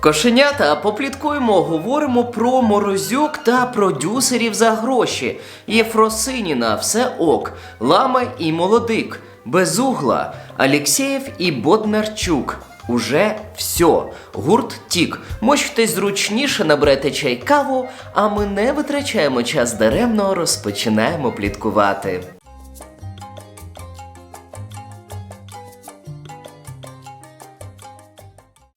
Кошенята, попліткуємо, говоримо про морозюк та продюсерів за гроші. Єфросиніна, все ок, Лама і Молодик, Безугла, Алєксєєв і Боднарчук. Уже все. Гурт тік. Може хтось зручніше набрати чай каву, а ми не витрачаємо час даремно, розпочинаємо пліткувати.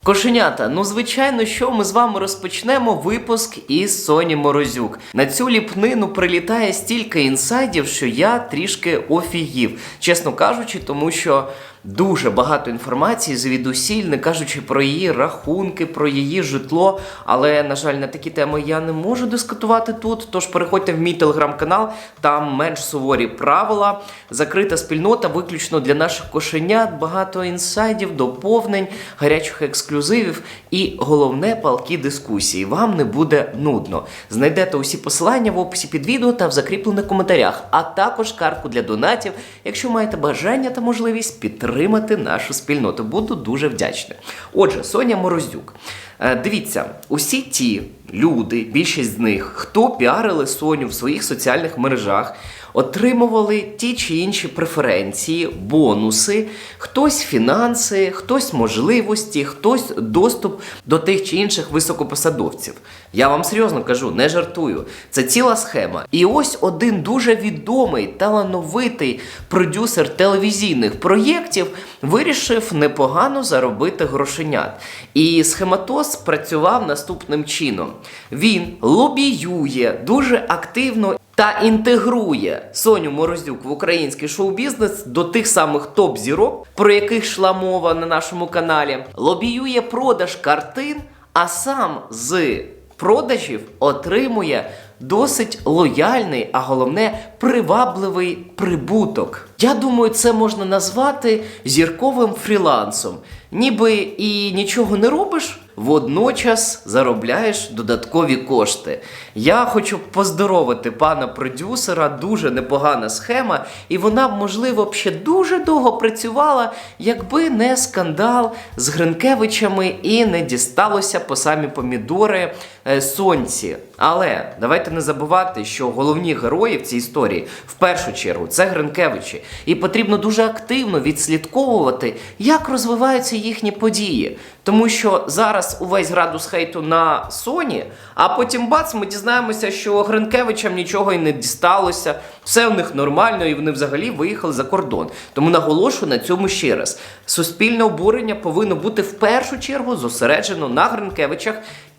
Кошенята, ну звичайно, що ми з вами розпочнемо випуск із Соні Морозюк. На цю ліпнину прилітає стільки інсайдів, що я трішки офігів, чесно кажучи, тому що дуже багато інформації звідусіль, не кажучи про її рахунки, про її житло. Але, на жаль, на такі теми я не можу дискутувати тут. Тож переходьте в мій телеграм-канал, там менш суворі правила, закрита спільнота, виключно для наших кошенят, багато інсайдів, доповнень, гарячих ексклюзивів і головне палкі дискусії. Вам не буде нудно. Знайдете усі посилання в описі під відео та в закріплених коментарях, а також картку для донатів, якщо маєте бажання та можливість підтримати нашу спільноту. Буду дуже вдячний. Отже, Соня Морозюк. Е, Дивіться, усі ті люди, більшість з них, хто піарили Соню в своїх соціальних мережах, отримували ті чи інші преференції, бонуси, хтось фінанси, хтось можливості, хтось доступ до тих чи інших високопосадовців. Я вам серйозно кажу, не жартую. Це ціла схема. І ось один дуже відомий, талановитий продюсер телевізійних проєктів вирішив непогано заробити грошенят. І схематоз працював наступним чином: він лобіює дуже активно. Та інтегрує Соню Морозюк в український шоу-бізнес до тих самих топ-зірок, про яких йшла мова на нашому каналі, лобіює продаж картин, а сам з продажів отримує досить лояльний, а головне привабливий прибуток. Я думаю, це можна назвати зірковим фрілансом. Ніби і нічого не робиш, водночас заробляєш додаткові кошти. Я хочу поздоровити пана продюсера, дуже непогана схема, і вона б, можливо, ще дуже довго працювала, якби не скандал з Гринкевичами і не дісталося по самі помідори е, сонці. Але давайте не забувати, що головні герої в цій історії в першу чергу це Гринкевичі, і потрібно дуже активно відслідковувати, як розвиваються їхні події. Тому що зараз увесь градус хейту на Соні, а потім бац, ми дізнаємося, що Гринкевичам нічого і не дісталося, все в них нормально, і вони взагалі виїхали за кордон. Тому наголошую на цьому ще раз: суспільне обурення повинно бути в першу чергу зосереджено на Гринкевичах.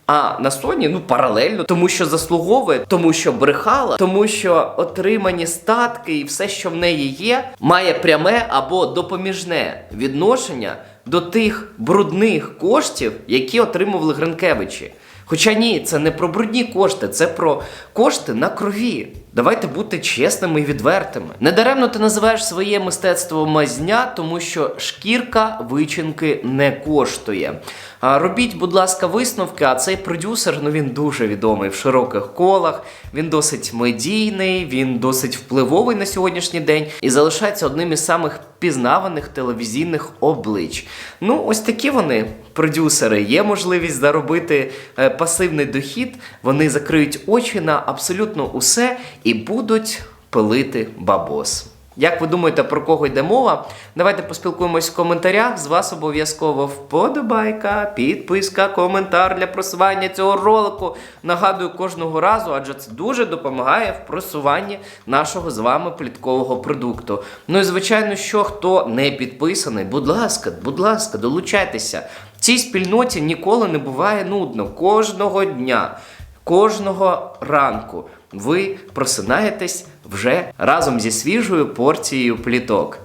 А на Соні ну паралельно, тому що заслуговує, тому що брехала, тому що отримані статки і все, що в неї є, має пряме або допоміжне відношення до тих брудних коштів, які отримували Гринкевичі. Хоча ні, це не про брудні кошти, це про кошти на крові. Давайте бути чесними і відвертими. Недаремно ти називаєш своє мистецтво мазня, тому що шкірка вичинки не коштує. Робіть, будь ласка, висновки. А цей продюсер, ну він дуже відомий в широких колах. Він досить медійний, він досить впливовий на сьогоднішній день і залишається одним із самих пізнаваних телевізійних облич. Ну, ось такі вони продюсери. Є можливість заробити е, пасивний дохід. Вони закриють очі на абсолютно усе і будуть пилити бабос. Як ви думаєте, про кого йде мова? Давайте поспілкуємось в коментарях. З вас обов'язково вподобайка, підписка, коментар для просування цього ролику. Нагадую кожного разу, адже це дуже допомагає в просуванні нашого з вами пліткового продукту. Ну і звичайно, що хто не підписаний, будь ласка, будь ласка, долучайтеся. В Цій спільноті ніколи не буває нудно. Кожного дня, кожного ранку ви просинаєтесь вже разом зі свіжою порцією пліток.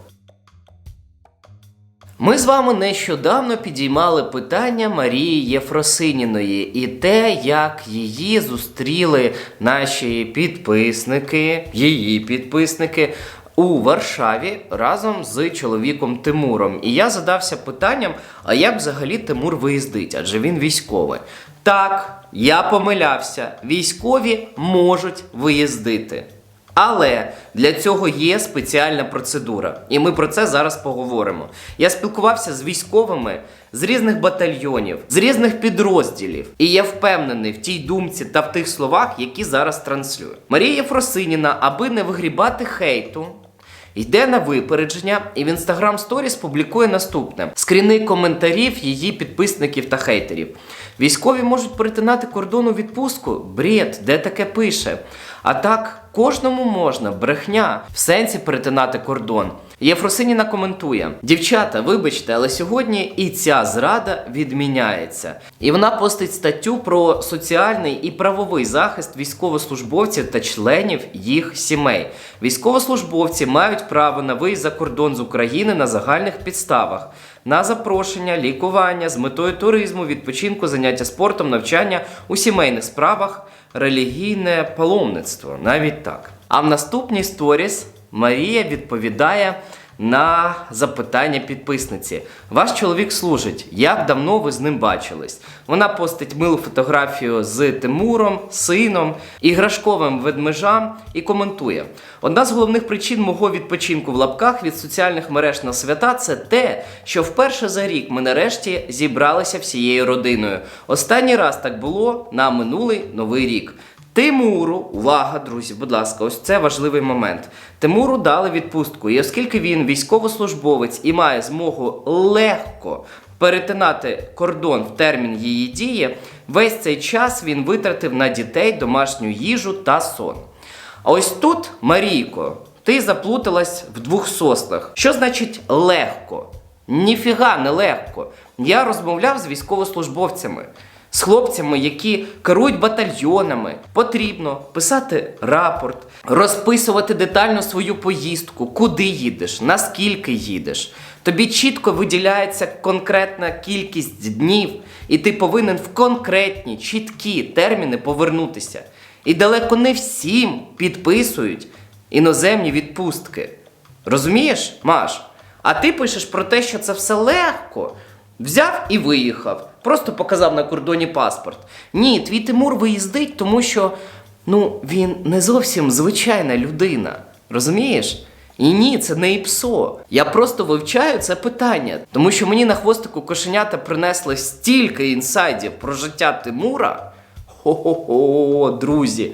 Ми з вами нещодавно підіймали питання Марії Єфросиніної і те, як її зустріли наші підписники, її підписники. У Варшаві разом з чоловіком Тимуром. І я задався питанням: а як взагалі Тимур виїздить? Адже він військовий. Так, я помилявся. Військові можуть виїздити. Але для цього є спеціальна процедура, і ми про це зараз поговоримо. Я спілкувався з військовими з різних батальйонів, з різних підрозділів, і я впевнений в тій думці та в тих словах, які зараз транслюю. Марія Єфросиніна, аби не вигрібати хейту. Йде на випередження і в інстаграм сторіс публікує наступне: скріни коментарів її підписників та хейтерів. Військові можуть перетинати кордон у відпустку. Бред, де таке пише? А так, кожному можна, брехня, в сенсі перетинати кордон. Єфросиніна коментує: Дівчата, вибачте, але сьогодні і ця зрада відміняється. І вона постить статтю про соціальний і правовий захист військовослужбовців та членів їх сімей. Військовослужбовці мають право на виїзд за кордон з України на загальних підставах. На запрошення, лікування з метою туризму, відпочинку, заняття спортом, навчання у сімейних справах, релігійне паломництво. Навіть так. А в наступній сторіс Марія відповідає на запитання підписниці. Ваш чоловік служить. Як давно ви з ним бачились? Вона постить милу фотографію з Тимуром, сином, іграшковим ведмежам і коментує: одна з головних причин мого відпочинку в лапках від соціальних мереж на свята це те, що вперше за рік ми нарешті зібралися всією родиною. Останній раз так було на минулий новий рік. Тимуру, увага, друзі, будь ласка, ось це важливий момент. Тимуру дали відпустку, і оскільки він військовослужбовець і має змогу легко перетинати кордон в термін її дії, весь цей час він витратив на дітей домашню їжу та сон. А ось тут, Марійко, ти заплуталась в двох соснах. Що значить легко? Ніфіга не легко. Я розмовляв з військовослужбовцями. З хлопцями, які керують батальйонами, потрібно писати рапорт, розписувати детально свою поїздку, куди їдеш, наскільки їдеш. Тобі чітко виділяється конкретна кількість днів, і ти повинен в конкретні, чіткі терміни повернутися. І далеко не всім підписують іноземні відпустки. Розумієш, Маш? А ти пишеш про те, що це все легко. Взяв і виїхав. Просто показав на кордоні паспорт. Ні, твій Тимур виїздить, тому що ну, він не зовсім звичайна людина. Розумієш? І ні, це не ІПСО. Я просто вивчаю це питання, тому що мені на хвостику кошенята принесли стільки інсайдів про життя Тимура. Хо-хо-хо, друзі.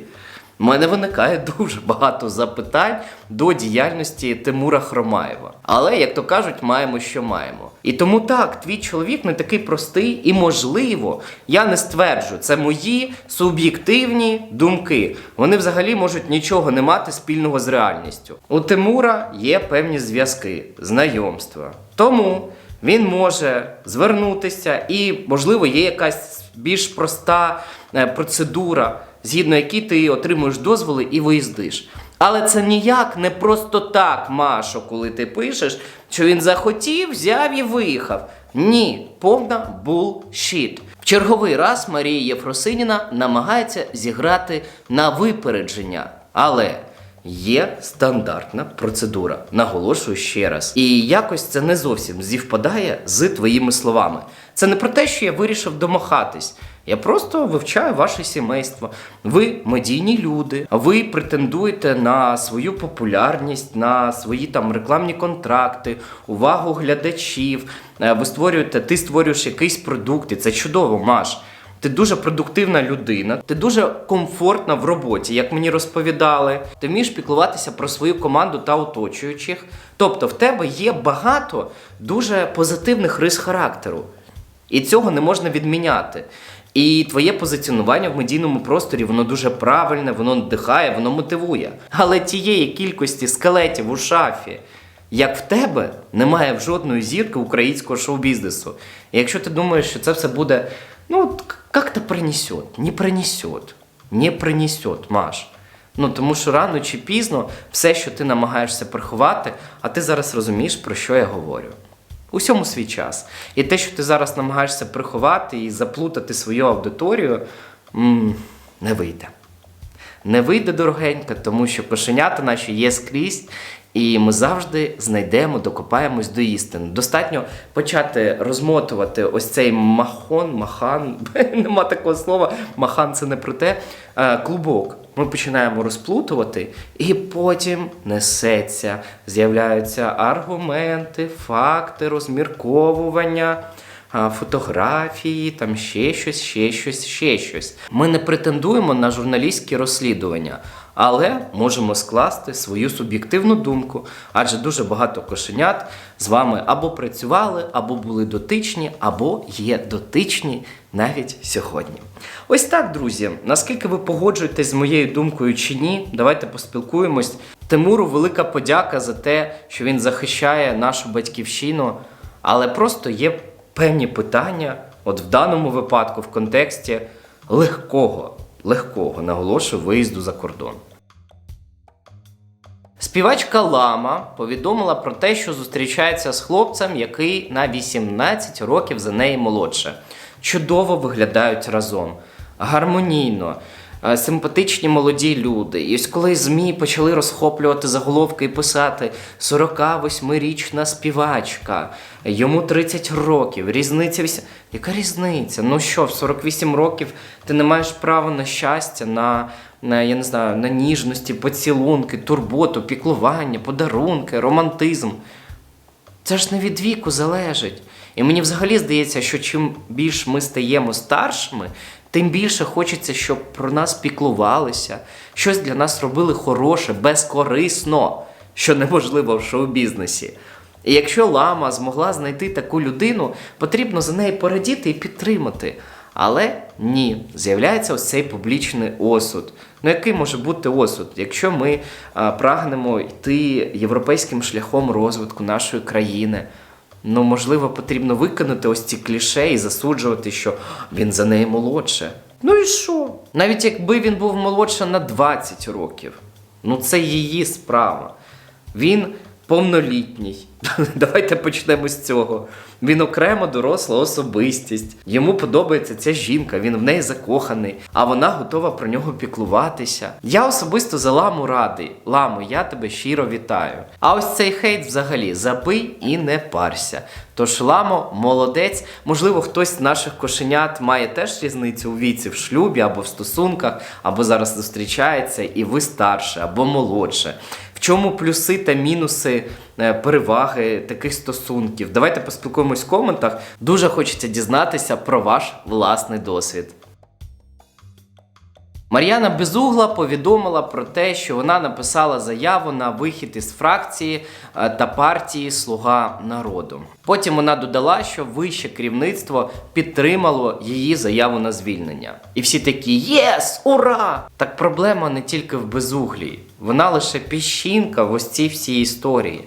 У мене виникає дуже багато запитань до діяльності Тимура Хромаєва. Але, як то кажуть, маємо, що маємо. І тому так, твій чоловік не такий простий, і можливо, я не стверджу, це мої суб'єктивні думки. Вони взагалі можуть нічого не мати спільного з реальністю. У Тимура є певні зв'язки, знайомства. Тому він може звернутися, і, можливо, є якась більш проста е, процедура згідно якій ти отримуєш дозволи і виїздиш. Але це ніяк не просто так, Машо, коли ти пишеш, що він захотів, взяв і виїхав. Ні, повна булшіт. В черговий раз Марія Єфросиніна намагається зіграти на випередження. Але є стандартна процедура. Наголошую ще раз. І якось це не зовсім зівпадає з твоїми словами. Це не про те, що я вирішив домахатись. Я просто вивчаю ваше сімейство. Ви медійні люди, ви претендуєте на свою популярність, на свої там рекламні контракти, увагу глядачів. Е, Ви створюєте, ти створюєш якийсь продукт, і це чудово, Маш. Ти дуже продуктивна людина, ти дуже комфортна в роботі, як мені розповідали. Ти вмієш піклуватися про свою команду та оточуючих. Тобто в тебе є багато дуже позитивних рис характеру. І цього не можна відміняти. І твоє позиціонування в медійному просторі воно дуже правильне, воно надихає, воно мотивує. Але тієї кількості скелетів у шафі, як в тебе, немає в жодної зірки українського шоу-бізнесу. І якщо ти думаєш, що це все буде, ну, от як-то принесет, не принесет, не принесет, Маш. Ну тому що рано чи пізно все, що ти намагаєшся приховати, а ти зараз розумієш, про що я говорю. Усьому свій час. І те, що ти зараз намагаєшся приховати і заплутати свою аудиторію, не вийде. Не вийде дорогенька, тому що кошенята наші є скрізь, і ми завжди знайдемо, докопаємось до істини. Достатньо почати розмотувати ось цей махон, махан, нема такого слова, махан це не про те, е, клубок. Ми починаємо розплутувати, і потім несеться, з'являються аргументи, факти, розмірковування. Фотографії, там ще щось, ще щось, ще щось. Ми не претендуємо на журналістські розслідування, але можемо скласти свою суб'єктивну думку, адже дуже багато кошенят з вами або працювали, або були дотичні, або є дотичні навіть сьогодні. Ось так, друзі. Наскільки ви погоджуєтесь з моєю думкою чи ні, давайте поспілкуємось. Тимуру велика подяка за те, що він захищає нашу батьківщину, але просто є певні питання, от в даному випадку, в контексті легкого, легкого, наголошую, виїзду за кордон. Співачка Лама повідомила про те, що зустрічається з хлопцем, який на 18 років за неї молодше. Чудово виглядають разом, гармонійно, е, симпатичні молоді люди. І ось коли ЗМІ почали розхоплювати заголовки і писати 48-річна співачка, йому 30 років, різниця. Яка різниця? Ну що, в 48 років ти не маєш права на щастя, на, на я не знаю, на ніжності, поцілунки, турботу, піклування, подарунки, романтизм. Це ж не від віку залежить. І мені взагалі здається, що чим більш ми стаємо старшими, тим більше хочеться, щоб про нас піклувалися, щось для нас робили хороше, безкорисно, що неможливо в шоу-бізнесі. І якщо лама змогла знайти таку людину, потрібно за неї порадіти і підтримати. Але ні, з'являється ось цей публічний осуд. Ну який може бути осуд, якщо ми а, прагнемо йти європейським шляхом розвитку нашої країни? Ну, можливо, потрібно виконати ось ці кліше і засуджувати, що він за неї молодше. Ну і що? Навіть якби він був молодше на 20 років, ну це її справа. Він повнолітній. Давайте почнемо з цього. Він окремо доросла особистість. Йому подобається ця жінка, він в неї закоханий, а вона готова про нього піклуватися. Я особисто за ламу радий. Ламу, я тебе щиро вітаю. А ось цей хейт взагалі забий і не парся. Тож ламо, молодець, можливо, хтось з наших кошенят має теж різницю у віці в шлюбі або в стосунках, або зараз зустрічається, і ви старше або молодше. Чому плюси та мінуси е, переваги таких стосунків? Давайте поспілкуємось в коментах. Дуже хочеться дізнатися про ваш власний досвід. Мар'яна Безугла повідомила про те, що вона написала заяву на вихід із фракції е, та партії Слуга народу. Потім вона додала, що вище керівництво підтримало її заяву на звільнення. І всі такі Єс! Ура! Так проблема не тільки в безуглій, вона лише піщинка в ось цій всій історії.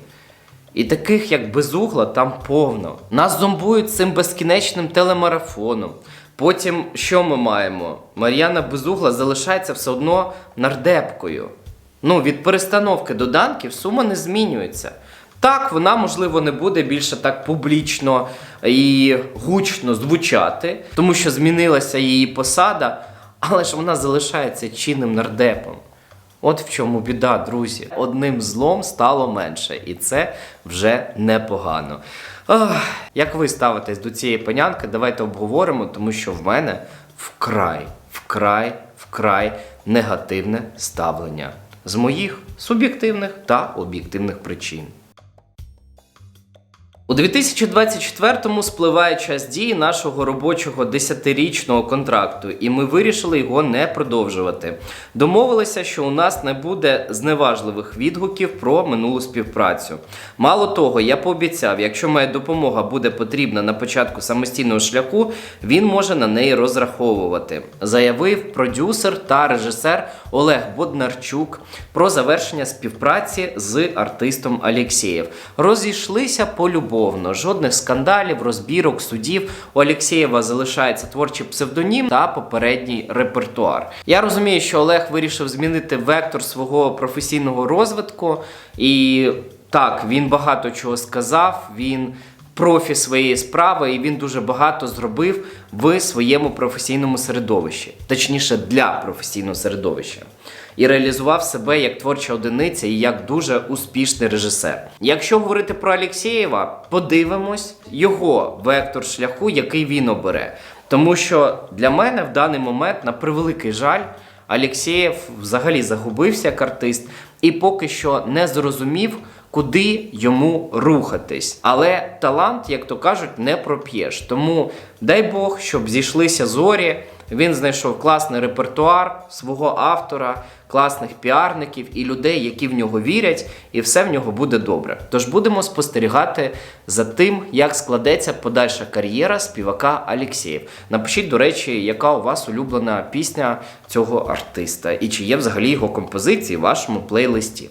І таких, як безугла, там повно. Нас зомбують цим безкінечним телемарафоном. Потім що ми маємо? Мар'яна Безугла залишається все одно нардепкою. Ну, від перестановки доданків сума не змінюється. Так, вона, можливо, не буде більше так публічно і гучно звучати, тому що змінилася її посада, але ж вона залишається чинним нардепом. От в чому біда, друзі. Одним злом стало менше, і це вже непогано. Ах, як ви ставитесь до цієї панянки, давайте обговоримо, тому що в мене вкрай, вкрай, вкрай негативне ставлення з моїх суб'єктивних та об'єктивних причин. У 2024-му спливає час дії нашого робочого 10-річного контракту, і ми вирішили його не продовжувати. Домовилися, що у нас не буде зневажливих відгуків про минулу співпрацю. Мало того, я пообіцяв, якщо моя допомога буде потрібна на початку самостійного шляху, він може на неї розраховувати. Заявив продюсер та режисер Олег Боднарчук про завершення співпраці з артистом Алєксєєв. Розійшлися полюбовно, жодних скандалів, розбірок, судів. У Алєксєєва залишається творчий псевдонім та попередній репертуар. Я розумію, що Олег вирішив змінити вектор свого професійного розвитку, і так, він багато чого сказав. Він профі своєї справи, і він дуже багато зробив в своєму професійному середовищі, точніше для професійного середовища. І реалізував себе як творча одиниця і як дуже успішний режисер. Якщо говорити про Алєксєєва, подивимось його вектор шляху, який він обере. Тому що для мене в даний момент, на превеликий жаль, Алєксєєв взагалі загубився як артист і поки що не зрозумів, куди йому рухатись. Але талант, як то кажуть, не проп'єш. Тому дай Бог, щоб зійшлися зорі. Він знайшов класний репертуар свого автора, класних піарників і людей, які в нього вірять, і все в нього буде добре. Тож будемо спостерігати за тим, як складеться подальша кар'єра співака Алєксєєв. Напишіть, до речі, яка у вас улюблена пісня цього артиста, і чи є взагалі його композиції в вашому плейлисті.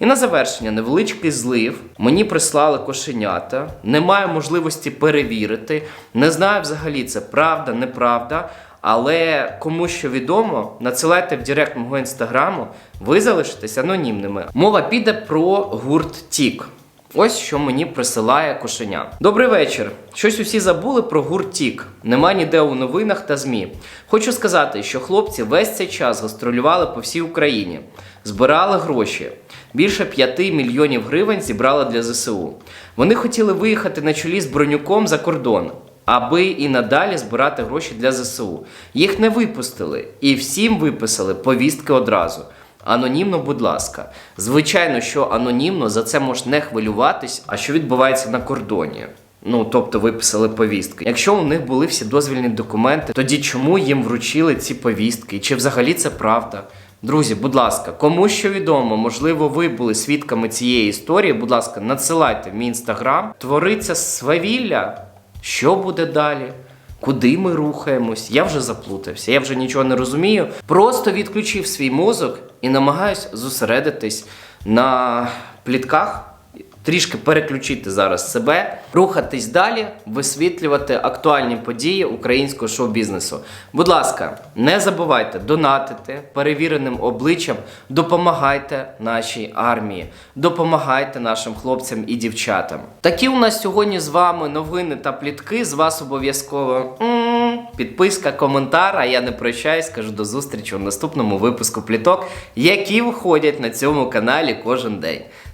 І на завершення невеличкий злив. Мені прислали кошенята. Не маю можливості перевірити. Не знаю взагалі, це правда, неправда. Але кому що відомо, надсилайте в Директ мого інстаграму, ви залишитесь анонімними. Мова піде про гурт Тік. Ось що мені присилає кошеня. Добрий вечір. Щось усі забули про гурт Тік. Нема ніде у новинах та ЗМІ. Хочу сказати, що хлопці весь цей час гастролювали по всій Україні, збирали гроші. Більше 5 мільйонів гривень зібрали для ЗСУ. Вони хотіли виїхати на чолі з бронюком за кордон, аби і надалі збирати гроші для ЗСУ. Їх не випустили і всім виписали повістки одразу. Анонімно, будь ласка. Звичайно, що анонімно за це можеш не хвилюватись, а що відбувається на кордоні. Ну, тобто виписали повістки. Якщо у них були всі дозвільні документи, тоді чому їм вручили ці повістки? Чи взагалі це правда? Друзі, будь ласка, кому що відомо, можливо, ви були свідками цієї історії. Будь ласка, надсилайте в мій інстаграм. Твориться свавілля. Що буде далі? Куди ми рухаємось? Я вже заплутався, я вже нічого не розумію. Просто відключив свій мозок і намагаюсь зосередитись на плітках, трішки переключити зараз себе, рухатись далі, висвітлювати актуальні події українського шоу-бізнесу. Будь ласка, не забувайте донатити перевіреним обличчям, допомагайте нашій армії, допомагайте нашим хлопцям і дівчатам. Такі у нас сьогодні з вами новини та плітки. З вас обов'язково. Підписка, коментар, а я не прощаюсь, кажу до зустрічі у наступному випуску пліток, які виходять на цьому каналі кожен день.